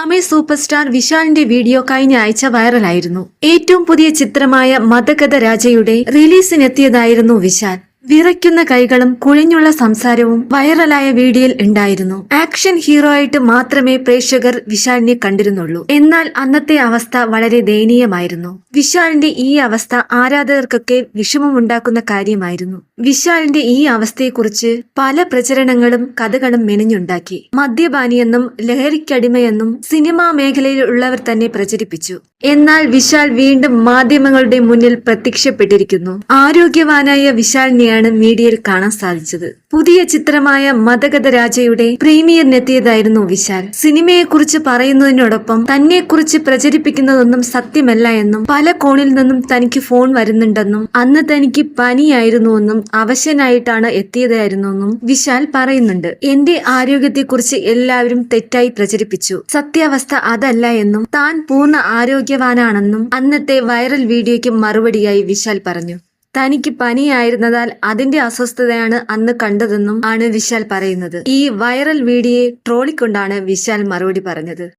Tamil super star വിശാലിന്റെ video കഴിഞ്ഞ ആഴ്ച വൈറലായിരുന്നു. ഏറ്റവും പുതിയ ചിത്രമായ മതഗത രാജയുടെ റിലീസിനെത്തിയതായിരുന്നു വിശാൽ. വിറയ്ക്കുന്ന കൈകളും കുഴഞ്ഞുള്ള സംസാരവും വൈറലായ വീഡിയോയിൽ ഉണ്ടായിരുന്നു. ആക്ഷൻ ഹീറോ ആയിട്ട് മാത്രമേ പ്രേക്ഷകർ വിശാലിനെ കണ്ടിരുന്നുള്ളൂ. എന്നാൽ അന്നത്തെ അവസ്ഥ വളരെ ദയനീയമായിരുന്നു. വിശാലിന്റെ ഈ അവസ്ഥ ആരാധകർക്കൊക്കെ വിഷമമുണ്ടാക്കുന്ന കാര്യമായിരുന്നു. വിശാലിന്റെ ഈ അവസ്ഥയെക്കുറിച്ച് പല പ്രചരണങ്ങളും കഥകളും മെനഞ്ഞുണ്ടാക്കി. മദ്യപാനിയെന്നും ലഹരിക്കടിമയെന്നും സിനിമാ മേഖലയിലുള്ളവർ തന്നെ പ്രചരിപ്പിച്ചു. എന്നാൽ വിശാൽ വീണ്ടും മാധ്യമങ്ങളുടെ മുന്നിൽ പ്രത്യക്ഷപ്പെട്ടിരിക്കുന്നു. ആരോഗ്യവാനായ വിശാലിനെയാണ് മീഡിയയിൽ കാണാൻ സാധിച്ചത്. പുതിയ ചിത്രമായ മതഗത രാജയുടെ പ്രീമിയറിനെത്തിയതായിരുന്നു വിശാൽ. സിനിമയെ സിനിമയെക്കുറിച്ച് പറയുന്നതിനോടൊപ്പം തന്നെക്കുറിച്ച് പ്രചരിപ്പിക്കുന്നതൊന്നും സത്യമല്ല എന്നും പല കോണിൽ നിന്നും തനിക്ക് ഫോൺ വരുന്നുണ്ടെന്നും അന്ന് തനിക്ക് പനിയായിരുന്നുവെന്നും അവശനായിട്ടാണ് എത്തിയതായിരുന്നെന്നും വിശാൽ പറയുന്നുണ്ട്. എന്റെ ആരോഗ്യത്തെക്കുറിച്ച് എല്ലാവരും തെറ്റായി പ്രചരിപ്പിച്ചു. സത്യാവസ്ഥ അതല്ല എന്നും താൻ പൂർണ ആരോഗ്യവാനാണെന്നും അന്നത്തെ വൈറൽ വീഡിയോയ്ക്ക് മറുപടിയായി വിശാൽ പറഞ്ഞു. തനിക്ക് പനിയായിരുന്നതാൽ അതിന്റെ അസ്വസ്ഥതയാണ് അന്ന് കണ്ടതെന്നും ആണ് വിശാൽ പറയുന്നത്. ഈ വൈറൽ വീഡിയോയെ ട്രോളിക്കൊണ്ടാണ് വിശാൽ മറുപടി പറഞ്ഞത്.